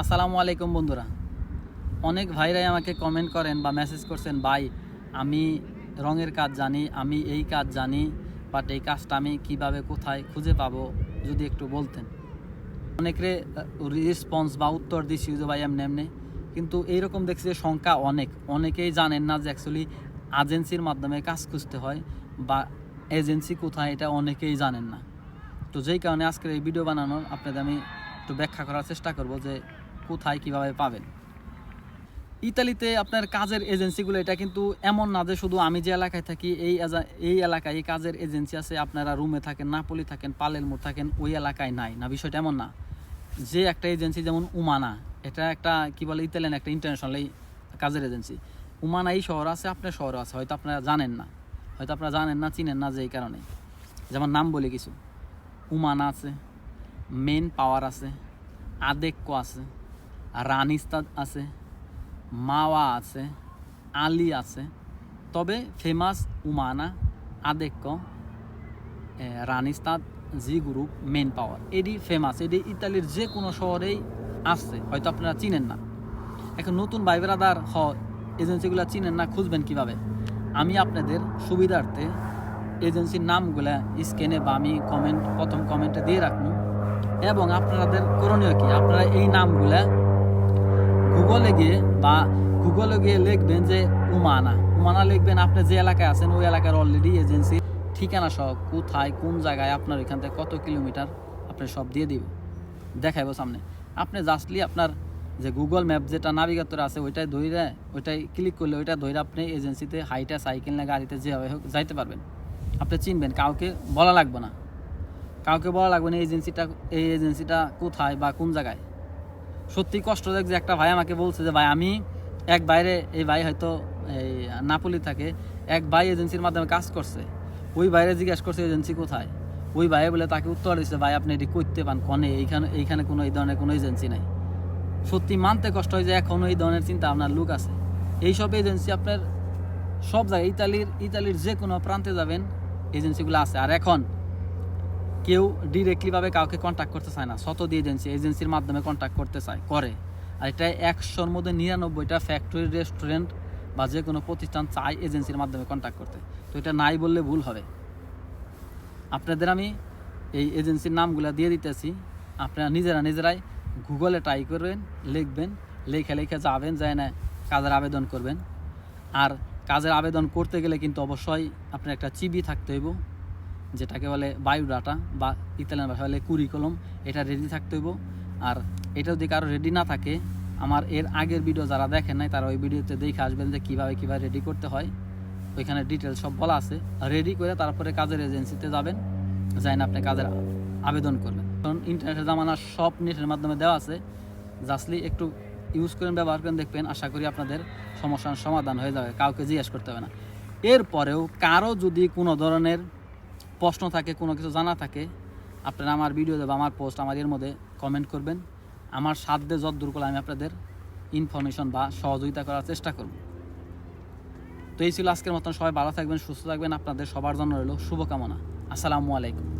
আসসালামু আলাইকুম বন্ধুরা। অনেক ভাইরাই আমাকে কমেন্ট করেন বা মেসেজ করছেন, ভাই, আমি রঙের কাজ জানি, আমি এই কাজ জানি বাট এই কাজটা আমি কীভাবে, কোথায় খুঁজে পাবো? যদি একটু বলতেন। অনেকে রেসপন্স বা উত্তর দিচ্ছি যে ভাই এমনি এমনি। কিন্তু এইরকম দেখছি যে সংখ্যা অনেক। অনেকেই জানেন না যে অ্যাকচুয়ালি এজেন্সির মাধ্যমে কাজ খুঁজতে হয় বা এজেন্সি কোথায়, এটা অনেকেই জানেন না। তো যেই কারণে আজকের এই ভিডিও বানানোর আপনাদের আমি একটু ব্যাখ্যা করার চেষ্টা করব যে কোথায় কীভাবে পাবেন? ইতালিতে আপনার কাজের এজেন্সিগুলো এটা কিন্তু এমন না যে শুধু আমি যে এলাকায় থাকি, এই এই এলাকায় এই কাজের এজেন্সি আছে, আপনারা রুমে থাকেন, নাপলি থাকেন পালেলমোর থাকেন, ওই এলাকায় নাই। না, বিষয়টা এমন না। যে একটা এজেন্সি যেমন উমানা, এটা একটা কি বলে ইতালিয়ান একটা ইন্টারন্যাশনাল এই কাজের এজেন্সি। উমানা এই শহর আছে, আপনার শহর আছে, হয়তো আপনারা জানেন না। হয়তো আপনারা জানেন না, চিনেন না যে এই কারণে। যেমন নাম বলি কিছু। উমানা আছে মেন পাওয়ার আছে আদেক্য আছে রানিস্তাদ আছে, মাওয়া আছে, আলি আছে। তবে ফেমাস উমানা আদেক্য রানিস্তাদ জি গ্রুপ মেন পাওয়ার এটি ফেমাস এটি ইতালির যে কোনো শহরেই আসছে, হয়তো আপনারা চিনেন না। এখন নতুন ভাই ব্রাদার হ, এজেন্সিগুলো চিনেন না, খুঁজবেন কীভাবে? আমি আপনাদের সুবিধার্থে এজেন্সির নামগুলা স্ক্যানে বা আমি কমেন্ট প্রথম কমেন্টে দিয়ে রাখব। এবং আপনাদের করণীয় কি? আপনারা এই নামগুলা গুগলে গিয়ে বা গুগলে গিয়ে লিখবেন যে উমানা। উমানা লিখবেন, আপনি যে এলাকায় আছেন, ওই এলাকার অলরেডি এজেন্সি ঠিকানা সহ, কোথায়, কোন জায়গায় আপনার ওইখান থেকে কত কিলোমিটার আপনি সব দিয়ে দিব। দেখাইবো সামনে। আপনি জাস্টলি আপনার যে গুগল ম্যাপ যেটা নাবিগেটর আছে, ওইটাই ধইরে, ওইটাই ক্লিক করলে ওইটা ধইরে আপনি এজেন্সিতে হাইটা সাইকেল না গাড়িতে যেভাবে হোক যাইতে পারবেন। আপনি চিনবেন, কাউকে বলা লাগবে না। কাউকে বলা লাগবে না এজেন্সিটা এই এজেন্সিটা কোথায় বা কোন জায়গায়। সত্যি কষ্ট দেখ যে একটা ভাই আমাকে বলছে যে, ভাই, আমি এক বাইরে, এই ভাই হয়তো এই নাপলি থাকে, এক ভাই এজেন্সির মাধ্যমে কাজ করছে। ওই বাইরে জিজ্ঞাসা করছে, এজেন্সি কোথায়? ওই ভাই বলে তাকে উত্তর দিচ্ছে ভাই, আপনি এটি করতে পান কনে, এইখানে এইখানে কোনো, এই ধরনের কোনো এজেন্সি নাই। সত্যি মানতে কষ্ট হয় যে এখনও এই ধরনের চিন্তা আপনার লোক আছে। এইসব এজেন্সি আপনার সব জায়গায়, ইতালির ইতালির যে কোনো প্রান্তে যাবেন, এজেন্সিগুলো আছে। আর এখন কেউ ডিরেক্টলিভাবে কাউকে কন্ট্যাক্ট করতে চায় না। শত দিয়ে এজেন্সি এজেন্সির মাধ্যমে কন্ট্যাক্ট করতে চায়, করে। আর এটা একশোর মধ্যে নিরানব্বইটা ফ্যাক্টরি রেস্টুরেন্ট বা যে কোনো প্রতিষ্ঠান চায় এজেন্সির মাধ্যমে কন্ট্যাক্ট করতে। তো এটা নাই বললে ভুল হবে। আপনাদের আমি এই এজেন্সির নামগুলো দিয়ে দিতেছি। আপনারা নিজেরা নিজেরাই গুগলে ট্রাই করবেন, লিখবেন, লেখে লেখে যাবেন, যায় না কাজের আবেদন করবেন। আর কাজের আবেদন করতে গেলে কিন্তু অবশ্যই আপনার একটা চিবি থাকতে হইব। যেটাকে বলে বায়োডাটা বা ইতালিয়ান ভাষা বলে কুরিকলম এটা রেডি থাকতে হইব। আর এটা যদি কারও রেডি না থাকে, আমার এর আগের ভিডিও যারা দেখেন নাই, তারা ওই ভিডিওতে দেখে আসবেন যে কীভাবে কীভাবে রেডি করতে হয়। ওইখানে ডিটেলস সব বলা আছে। রেডি করে তারপরে কাজের এজেন্সিতে যাবেন যাই না আপনি কাজের আবেদন করবেন। কারণ ইন্টারনেটের জামানা সব নেটের মাধ্যমে দেওয়া আছে। জাস্টলি একটু ইউজ করেন, ব্যবহার করেন, দেখবেন আশা করি আপনাদের সমস্যার সমাধান হয়ে যাবে, কাউকে জিজ্ঞেস করতে হবে না। এরপরেও কারও যদি কোনো ধরনের প্রশ্ন থাকে, কোনো কিছু জানা থাকে, আপনারা আমার ভিডিও বা আমার পোস্ট আমার এর মধ্যে কমেন্ট করবেন। আমার সাধ্যে যত দূর করে আমি আপনাদের ইনফরমেশন বা সহযোগিতা করার চেষ্টা করব। তো এই ছিল আজকের মতন। সবাই ভালো থাকবেন, সুস্থ থাকবেন। আপনাদের সবার জন্য রইল শুভকামনা। আসসালামু আলাইকুম।